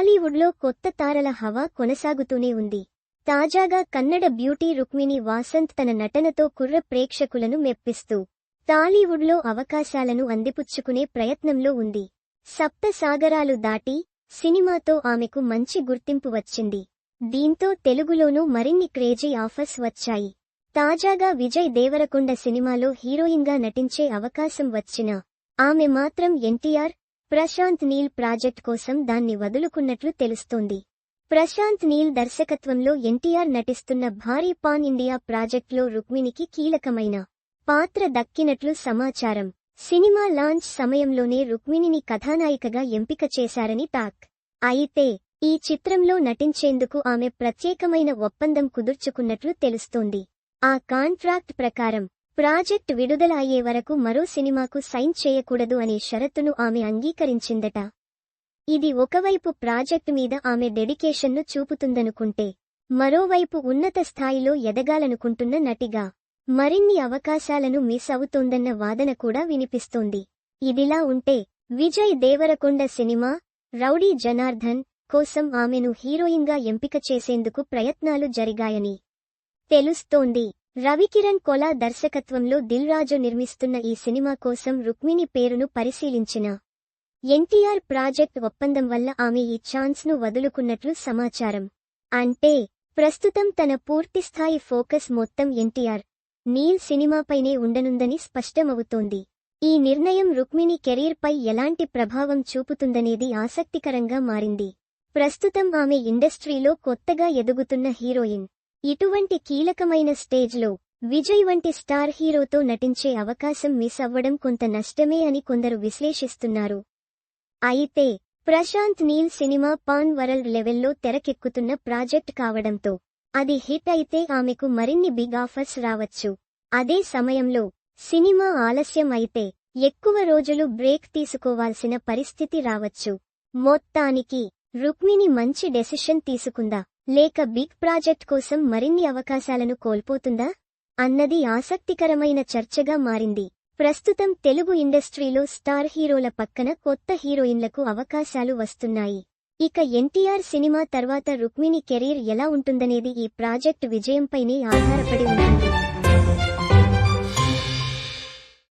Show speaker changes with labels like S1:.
S1: టాలీవుడ్లో కొత్త తారల హవా కొనసాగుతూనే ఉంది. తాజాగా కన్నడ బ్యూటీ రుక్మిణి వాసంత్ తన నటనతో కుర్ర ప్రేక్షకులను మెప్పిస్తూ టాలీవుడ్లో అవకాశాలను అందిపుచ్చుకునే ప్రయత్నంలో ఉంది. సప్త సాగరాలు దాటి సినిమాతో ఆమెకు మంచి గుర్తింపు వచ్చింది. దీంతో తెలుగులోనూ మరిన్ని క్రేజీ ఆఫర్స్ వచ్చాయి. తాజాగా విజయ్ దేవరకొండ సినిమాలో హీరోయిన్గా నటించే అవకాశం వచ్చిన ఆమె మాత్రం ఎన్టీఆర్ ప్రశాంత్ నీల్ ప్రాజెక్ట్ కోసం దాన్ని వదులుకున్నట్లు తెలుస్తోంది. ప్రశాంత్ నీల్ దర్శకత్వంలో ఎన్టీఆర్ నటిస్తున్న భారీ పాన్ ఇండియా ప్రాజెక్టులో రుక్మిణికి కీలకమైన పాత్ర దక్కినట్లు సమాచారం. సినిమా లాంచ్ సమయంలోనే రుక్మిణిని కథానాయికగా ఎంపిక చేశారని టాక్. అయితే ఈ చిత్రంలో నటించేందుకు ఆమె ప్రత్యేకమైన ఒప్పందం కుదుర్చుకున్నట్లు తెలుస్తోంది. ఆ కాంట్రాక్ట్ ప్రకారం ప్రాజెక్ట్ విడుదల అయ్యే వరకు మరో సినిమాకు సైన్ చేయకూడదు అనే షరతును ఆమె అంగీకరించిందట. ఇది ఒకవైపు ప్రాజెక్టు మీద ఆమె డెడికేషన్ను చూపుతుందనుకుంటే మరోవైపు ఉన్నత స్థాయిలో ఎదగాలనుకుంటున్న నటిగా మరిన్ని అవకాశాలను మిస్ అవుతోందన్న వాదన కూడా వినిపిస్తోంది. ఇదిలా ఉంటే విజయ్ దేవరకొండ సినిమా రౌడీ జనార్దన్ కోసం ఆమెను హీరోయిన్గా ఎంపిక చేసేందుకు ప్రయత్నాలు జరిగాయని తెలుస్తోంది. రవికిరణ్ కొలా దర్శకత్వంలో దిల్ రాజు నిర్మిస్తున్న ఈ సినిమా కోసం రుక్మిణి పేరును పరిశీలించిన ఎన్టీఆర్ ప్రాజెక్ట్ ఒప్పందం వల్ల ఆమె ఈ ఛాన్స్ను వదులుకున్నట్లు సమాచారం. అంటే ప్రస్తుతం తన పూర్తిస్థాయి ఫోకస్ మొత్తం ఎన్టీఆర్ నీల్ సినిమాపైనే ఉండనుందని స్పష్టమవుతోంది. ఈ నిర్ణయం రుక్మిణి కెరీర్పై ఎలాంటి ప్రభావం చూపుతుందనేది ఆసక్తికరంగా మారింది. ప్రస్తుతం ఆమె ఇండస్ట్రీలో కొత్తగా ఎదుగుతున్న హీరోయిన్ ఇటువంటి కీలకమైన స్టేజ్లో విజయ్ వంటి స్టార్ హీరోతో నటించే అవకాశం మిస్ అవ్వడం కొంత నష్టమే అని కొందరు విశ్లేషిస్తున్నారు. అయితే Prashanth Neel cinema pan world లెవెల్లో తెరకెక్కుతున్న ప్రాజెక్ట్ కావడంతో అది హిట్ అయితే ఆమెకు మరిన్ని బిగ్ ఆఫర్స్ రావచ్చు. అదే సమయంలో సినిమా ఆలస్యం అయితే ఎక్కువ రోజులు బ్రేక్ తీసుకోవాల్సిన పరిస్థితి రావచ్చు. మొత్తానికి రుక్మిణి మంచి డెసిషన్ తీసుకుందా? లేక బిగ్ ప్రాజెక్ట్ కోసం మరిన్ని అవకాశాలను కోల్పోతుందా? అన్నది ఆసక్తికరమైన చర్చగా మారింది. ప్రస్తుతం తెలుగు ఇండస్ట్రీలో స్టార్ హీరోల పక్కన కొత్త హీరోయిన్లకు అవకాశాలు వస్తున్నాయి. ఇక ఎన్టీఆర్ సినిమా తర్వాత రుక్మిణి కెరీర్ ఎలా ఉంటుందనేది ఈ ప్రాజెక్ట్ విజయంపైనే ఆధారపడి ఉంటుంది.